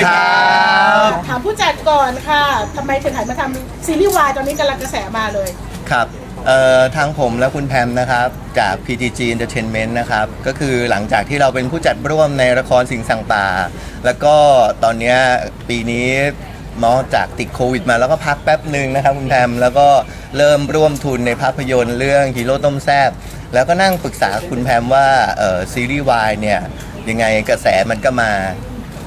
ดีครับถามผู้จัดก่อนค่ะทำไมถึงหันมาทำซีรีส์วายตอนนี้กำลังกระแสมาเลย ครับเอ่อทางผมและคุณแพมนะครับ จาก PTG Entertainment นะครับ ก็คือหลังจากที่เราเป็นผู้จัดร่วมในละครสิงห์สั่งป่า แล้วก็ตอนเนี้ยปีนี้เนาะจากติดโควิดมาแล้วก็พักแป๊บหนึ่งนะครับคุณแพมแล้วก็เริ่มร่วมทุนในภาพยนตร์เรื่องฮีโร่ต้มแซบแล้วก็นั่งปรึกษาคุณแพมว่าเอ่อซีรีส์วายเนี่ยยังไงกระแสมันก็มา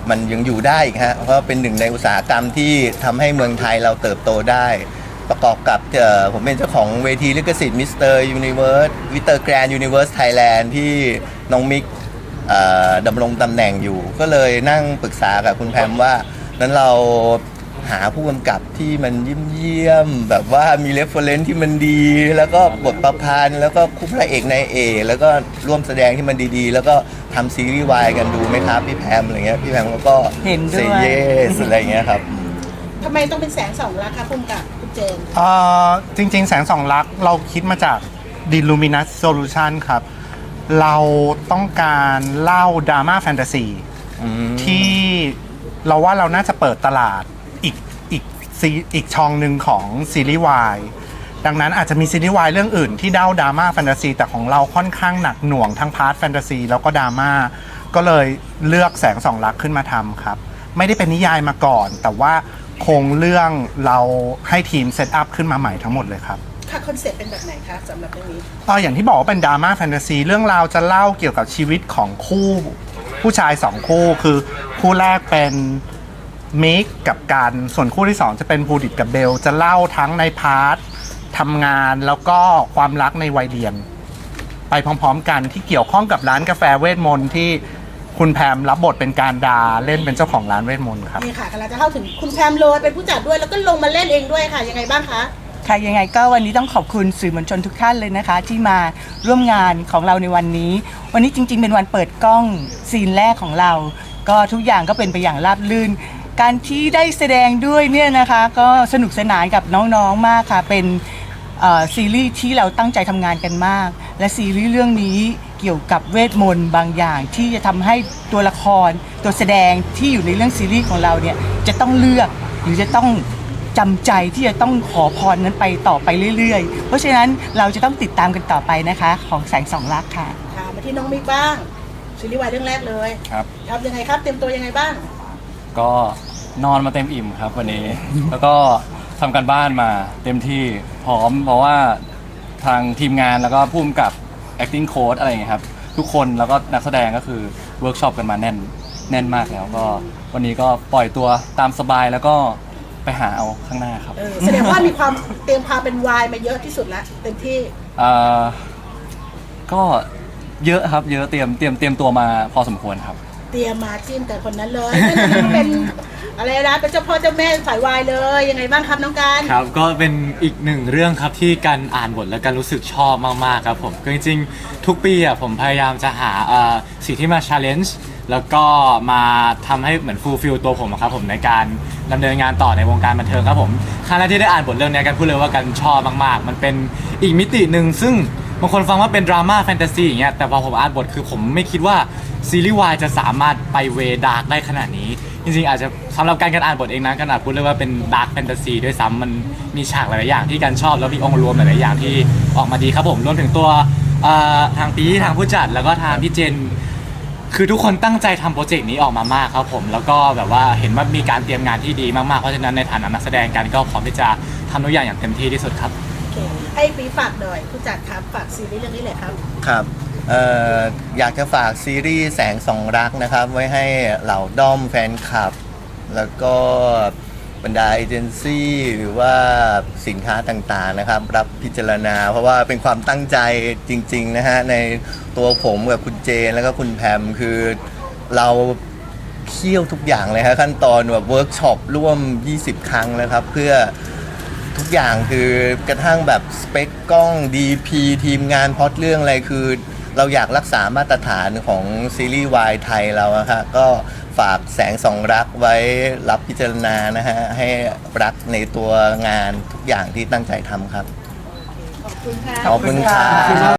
มันยังอยู่ได้อีกฮะเพราะเป็นหนึ่งในอุตสาหกรรมที่ทำให้เมืองไทยเราเติบโตได้ ประกอบกับเออผมเป็นเจ้าของเวทีลิขสิทธิ์มิสเตอร์ยูนิเวิร์สวิเตอร์แกรนด์ยูนิเวิร์สไทยแลนด์ที่น้องมิกอ่อดำรงตำแหน่งอยู่ ก็เลยนั่งปรึกษากับคุณแพมว่านั้นเรา หาผู้กำกับที่มันเยี่ยมๆแบบว่ามีเรฟเฟอเรนซ์ที่มันดี แล้วก็บทประพันธ์แล้วก็คู่พระเอกนายเอกแล้วก็ร่วมแสดงที่มันดีๆ แล้วก็ทำซีรีส์วายกันดูไหมครับพี่แพมอะไรเงี้ยพี่แพมเขาก็เห็นด้วยเซเยสอะไรเงี้ยครับ ทำไมต้องเป็นแสงสองรักคะพุ่มกับคุณเจน เอ่อจริงๆ แสงสองลักษณ์เราคิดมาจาก d i l l u m i n u s Solution ครับ เราต้องการเล่าดราม่าแฟนตาซีอืมที่เราว่าเราน่าจะเปิดตลาด อีกอีกซีอีกช่องหนึ่งของซีรีส์วายดังนั้นอาจจะมีซีรีส์วายเรื่องอื่นที่เด้าดราม่าแฟนตาซีแต่ของเราค่อนข้างหนักหน่วงทั้งพาร์ทแฟนตาซีแล้วก็ดราม่าก็เลยเลือกแสงสองลักษณ์ขึ้นมาทำครับ ไม่ได้เป็นนิยายมาก่อน แต่ว่าโครงเรื่องเราให้ทีมเซตอัพขึ้นมาใหม่ทั้งหมดเลยครับค่ะคอนเซ็ปต์เป็นแบบไหนคะสำหรับเรื่องนี้เอออย่างที่บอกว่าเป็นดราม่าแฟนตาซีเรื่องราวจะเล่าเกี่ยวกับชีวิตของคู่ผู้ชายสองคู่คือคู่แรกเป็น มิกกับการส่วนคู่ที่สองจะเป็นบูดิตกับเบล จะเล่าทั้งในพาร์ททำงานแล้วก็ความรักในวัยเรียน ไปพร้อมๆกันที่เกี่ยวข้องกับร้านกาแฟเวทมนต์ที่คุณแพมรับบทเป็นการดาเล่นเป็นเจ้าของร้านเวทมนต์ครับ นี่ค่ะกำลังจะเข้าถึงคุณแพมโรยเป็นผู้จัดด้วยแล้วก็ลงมาเล่นเองด้วยค่ะ ยังไงบ้างคะ ค่ะยังไงก็วันนี้ต้องขอบคุณสื่อมวลชนทุกท่านเลยนะคะ ที่มาร่วมงานของเราในวันนี้ วันนี้จริงๆ เป็นวันเปิดกล้องซีนแรกของเรา ก็ทุกอย่างก็เป็นไปอย่างราบรื่น การที่ได้แสดงด้วยเนี่ยนะคะ ก็สนุกสนานกับน้องๆมากค่ะ เป็นเอ่อซีรีส์ที่เราตั้งใจทำงานกันมาก และซีรีส์เรื่องนี้เกี่ยวกับเวทมนต์บางอย่าง ที่จะทำให้ตัวละครตัวแสดงที่อยู่ในเรื่องซีรีส์ของเราเนี่ยจะต้องเลือกหรือจะต้องจำใจที่จะต้องขอพรนั้นไปต่อไปเรื่อยๆ เพราะฉะนั้นเราจะต้องติดตามกันต่อไปนะคะ ของแสงสองลักษณ์ค่ะ ค่ะมาที่น้องมิกบ้างซีรีส์วายเรื่องแรกเลยครับ ทำยังไงครับ เตรียมตัวยังไงบ้าง ก็นอนมาเต็มอิ่มครับวันนี้ แล้วก็ทำการบ้านมาเต็มที่พร้อม เพราะว่าทางทีมงานแล้วก็ผู้กำกับ acting coach อะไรอย่างเงี้ยครับ ทุกคนแล้วก็นักแสดงก็คือเวิร์กช็อปกันมาแน่นแน่นมากแล้วก็วันนี้ก็ปล่อยตัวตามสบายแล้วก็ไปหาเอาข้างหน้าครับเออแสดงว่ามีความเตรียมความเป็นวายมาเยอะที่สุดแล้วเต็มที่อ่าก็เยอะครับเยอะเตรียมเตรียมเตรียมตัวมาพอสมควรครับ เตรียมมาจิ้มแต่คนนั้นเลยนั่นเป็นอะไรนะเป็นเจ้าพ่อเจ้าแม่สายวายเลยยังไงบ้างครับน้องการครับก็เป็นอีกหนึ่งเรื่องครับที่การอ่านบทและการรู้สึกชอบมากๆครับผมก็จริงๆทุกปีอะผมพยายามจะหาเอ่อสิ่งที่มา challenge แล้วก็มาทำให้เหมือน fulfill ตัวผมอะครับผมในการดำเนินงานต่อในวงการบันเทิงครับผมครั้งแรกที่ได้อ่านบทเรื่องนี้กันพูดเลยว่ากันชอบมากๆ มันเป็นอีกมิติหนึ่งซึ่งบางคนฟังว่าเป็นดราม่าแฟนตาซีอย่างเงี้ยแต่พอผมอ่านบทคือผมไม่คิดว่า ซีรีส์วายจะสามารถไปเวดาร์กได้ขนาดนี้ จริงๆ อาจจะสำหรับการการอ่านบทเองนะกันอาจพูดเลยว่าเป็นดาร์กแฟนตาซีด้วยซ้ำมันมีฉากหลายๆอย่างที่กันชอบ แล้วมีองค์รวมหลายๆอย่างที่ออกมาดีครับผมรวมถึงตัวเอ่อทางปีทางผู้จัดแล้วก็ทางพี่เจน คือทุกคนตั้งใจทำโปรเจกต์นี้ออกมามากครับผม แล้วก็แบบว่าเห็นว่ามีการเตรียมงานที่ดีมากๆ เพราะฉะนั้นในฐานะนักแสดงกันก็พร้อมที่จะทำทุกอย่างอย่างเต็มที่ที่สุดครับ โอเคให้ปีฝากหน่อยผู้จัดครับฝากซีรีส์เรื่องนี้เลยครับ ครับ เอ่ออยากจะฝากซีรีส์แสงสองรักนะครับ ไว้ให้เหล่าด้อมแฟนคลับ แล้วก็บรรดาเอเจนซี่หรือว่าสินค้าต่างๆนะครับ รับพิจารณา เพราะว่าเป็นความตั้งใจจริง ๆ นะฮะ ในตัวผมกับคุณเจนแล้วก็คุณแพมคือเราเคี่ยวทุกอย่างเลยครับขั้นตอนแบบเวิร์กช็อปร่วม 20 ครั้งแล้วครับ เพื่อทุกอย่างคือกระทั่งแบบสเปคกล้อง DP ทีมงานพอตเรื่องอะไรคือ เราอยากรักษามาตรฐานของซีรีส์วายไทยเราอะฮะก็ฝากแสงสองรักไว้รับพิจารณานะฮะ ให้รักในตัวงานทุกอย่างที่ตั้งใจทำครับ ขอบคุณค่ะ ขอบคุณครับ